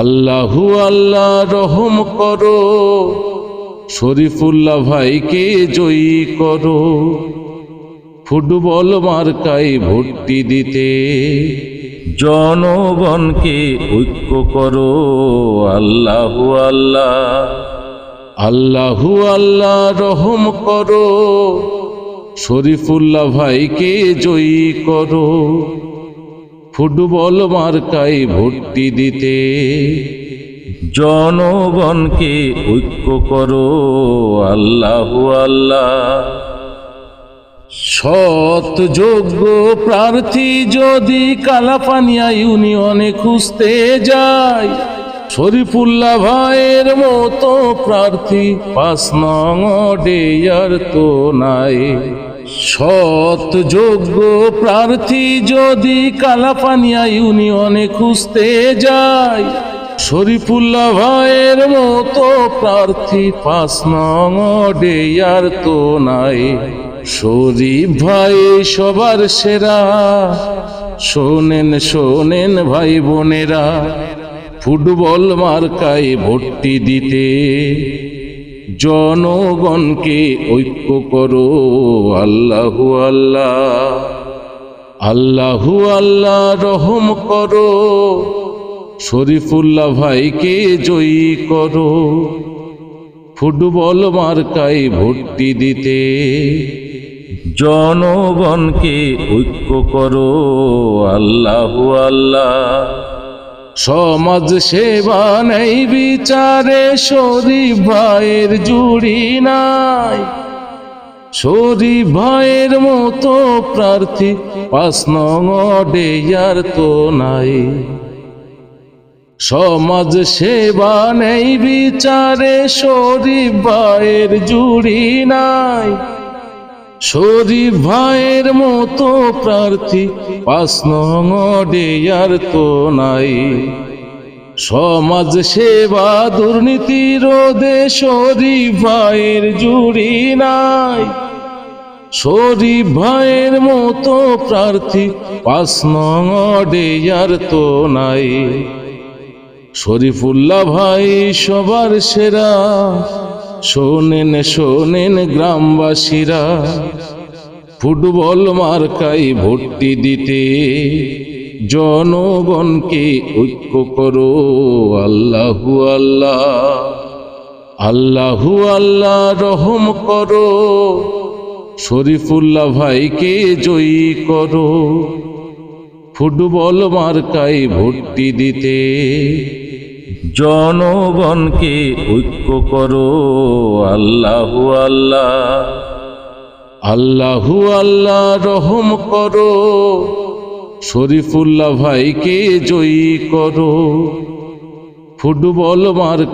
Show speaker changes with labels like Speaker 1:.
Speaker 1: আল্লাহু আল্লাহ রহম করো, শরীফুল্লাহ ভাইকে জয়ী করো। ফুটবল মার্কাই ভর্তি দিতে জনগণকে ঐক্য করো, আল্লাহু আল্লাহ। আল্লাহু আল্লাহ রহম করো, শরীফুল্লাহ ভাইকে জয়ী করো। ফুটবল মার্কাই ভর্তি দিতে। জনগণকে ঐক্য করো, আল্লাহ আল্লাহ। সৎ, যোগ্য প্রার্থী যদি কালাপানিয়া ইউনিয়নে খুঁজতে যায়, শরীফুল্লাহ ভাইয়ের মতো প্রার্থী পাঁচ নং ডেয়ার তো নাই। সৎ যোগ্য প্রার্থী যদি কালাপানিয়া ইউনিয়নে খুঁজতে যায়, শরীফুল্লাহ ভাইয়ের মতো প্রার্থী পাঁচ নং ডেয়ার তো নাই। শরীফ ভাই সবার সেরা, শোনেন শোনেন ভাই বোনেরা, ফুটবল মার্কায় ভর্তি দিতে। জনগণকে ঐক্য করো, আল্লাহু আল্লাহ। আল্লাহু আল্লাহ রহম করো, শরীফুল্লাহ ভাইকে জয়ী করো। ফুটবল মার্কায় ভর্তি দিতে জনগণকে ঐক্য করো, আল্লাহু আল্লাহ। সমাজ সেবা নেই, বিচারে শরীফ ভাইয়ের জুড়ি নাই। শরীফ ভাইয়ের মতো প্রার্থী পাঁচ নং ডেয়ার তো নাই। সমাজ সেবা নেই, বিচারে শরীফ ভাইয়ের জুড়ি নাই। শরীফ ভাইয়ের মতো প্রার্থী, পাঁচ নং ডেয়ার তো নাই। সমাজ সেবা দুর্নীতি রোধে শরীফ ভাইয়ের জুড়ি নাই। শরীফ ভাইয়ের মতো প্রার্থী, পাঁচ নং ডেয়ার তো নাই। শরীফুল্লাহ ভাই সবার সেরা। শোনেন শোনেন গ্রামবাসীরা, ফুটবল মার্কাই ভর্তি দিতে জনগণকে ঐক্য করো। আল্লাহু আল্লাহ আল্লাহু আল্লাহ রহম করো। শরীফুল্লাহ ভাইকে জয়ী করো। ফুটবল মার্কাই ভর্তি দিতে জনগণকে ঐক্য করো। আল্লাহু আল্লাহ। আল্লাহু আল্লাহ রহম করো। শরীফুল্লাহ ভাইকে জয়ী করো। ফুটবল মার্কা